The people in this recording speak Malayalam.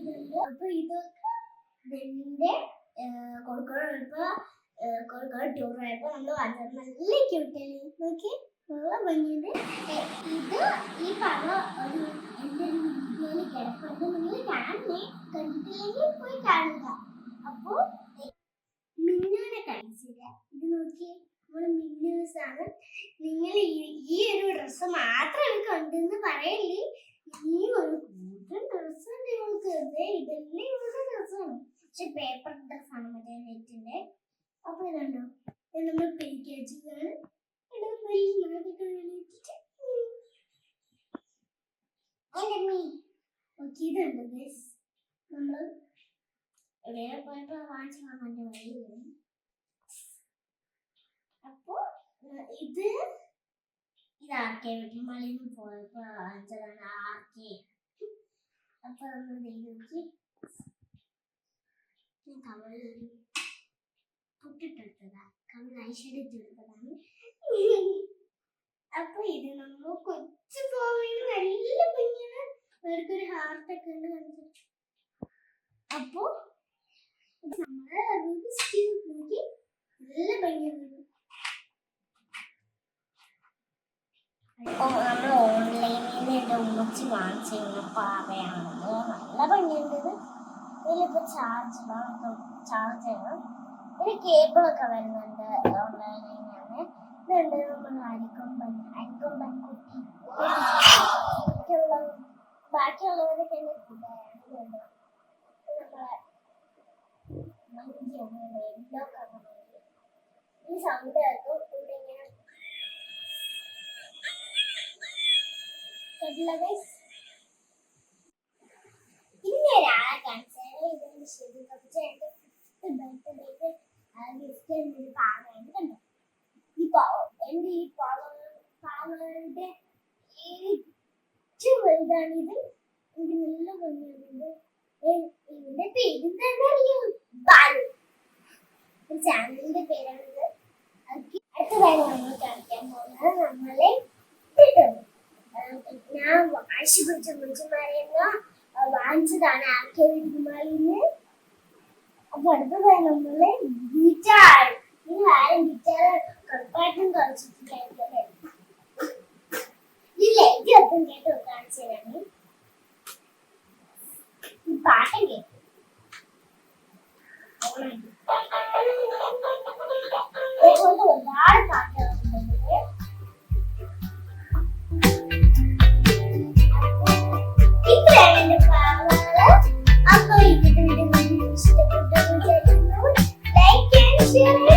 അപ്പൊ ഇതൊക്കെ കോഴിക്കോട് ഇപ്പൊ കോഴിക്കോട് നമ്മൾ നല്ല ക്യൂട്ടല്ലേ നോക്കി നല്ല ഭംഗിയുണ്ട്. ഇത് ഈ പഴ ഒരു കിടപ്പുണ്ട്. നിങ്ങൾ കാണണേ കണ്ടിട്ടില്ലെങ്കിൽ പോയി കാണുക. അപ്പോ മിന്നുവിനെ കാണിച്ചില്ല. ഇത് നോക്കിയേ നിങ്ങൾ ഈ- ഒരു ഡ്രസ്സ് മാത്രം എനിക്ക് കണ്ടെന്ന് പറയല്ലേ ഈ ഒരു കൂട്ടം ഡ്രസ്സ് ഉണ്ട് ദേ ഇതെല്ലാം ഇവളുടെ ഡ്രസ്സാണ് പക്ഷെ പേപ്പർ ഡ്രസ്സാണ് മറ്റേ നെറ്റിന്റെ അപ്പൊ ഇതുണ്ടോ ഇത് നമ്മൾ പാക്കേജുകൾ ഇതുണ്ട് ഗൈസ് നമ്മൾ എവിടെ പോയപ്പോ വാങ്ങിച്ചു വാങ്ങാന്റെ വഴി അപ്പോ ഇത് ഇത് ഇതാർക്കെ വീട്ടിൽ പോയപ്പോ വാങ്ങിച്ചതാണ് ആർക്കെ? അപ്പൊ നമ്മൾ ദൈവം നോക്കി ഞാൻ കവളിലൊരു പൊട്ടിട്ടെടുത്തതാ കവൾ ഐശ്വര്യത്തിൽ എടുത്തതാണ് അപ്പൊ ഇത് നമ്മൾ കൊച്ചു പോവേന് നല്ല ഭംഗിയാണ് ഇവർക്കൊരു ഹാർട്ടൊക്കെ ഉണ്ട് കണ്ടു അപ്പോ നമ്മൾ റൂബിക്സ് ക്യൂബ് നോക്കി നല്ല ഭംഗിയാണ് നമ്മൾ ഓൺലൈനിൽ നിന്ന് എന്റെ ഉമ്മച്ചി വാങ്ങിച്ചിരുന്ന പാവയാണ് നല്ല ഭംഗിയുണ്ട് ഇത്. ഇതിലിപ്പോൾ ചാർജ് ചാർജ് ചെയ്യണം. ഒരു കേബിളൊക്കെ വരുന്നുണ്ട് ഓൺലൈനിൽ നിന്ന് ഇതുണ്ട് നമ്മൾ അരിക്കൊമ്പൻ അരിക്കൊമ്പൻ കുട്ടി. ബാക്കിയുള്ള ബാക്കിയുള്ളവരൊക്കെ എന്റെ കൂട്ടുകാരാണ്. നമ്മളെ ഈ സൗണ്ട് ഇവിടെ ഇന്ന് ഒരാളെ കാണിച്ചാൽ ഇതൊന്ന് ശരി കുറച്ച് ബർത്ത്ഡേക്ക് ഗിഫ്റ്റ് എന്നൊരു പാവയാണ് കണ്ടോ ഈ പാവം എന്റെ ഈ പാവ പാവയുടെ ഏറ്റവും വലുതാണിത് എനിക്ക് നല്ല ഭംഗിയുണ്ട് ഇതിന്റെ പേര് തന്നെ അറിയാം ബാലു ചാനലിന്റെ പേരാണിത് അടുത്ത അടുത്തതായി നമ്മൾ കാണിക്കാൻ പോകുന്നത് നമ്മളെ വാശി പിടിച്ച മുഞ്ചന്മാരെന്ന് വാങ്ങിച്ചതാണ് ആർക്കെ വീട്ടുമാളിന്ന് അപ്പൊ അടുത്തതായി നമ്മൾ ഗിറ്റാർ. നിങ്ങൾ ആരും ഗിറ്റാർ കറുപ്പായിട്ടും കളിച്ചിട്ടില്ലായിരിക്കും ഈ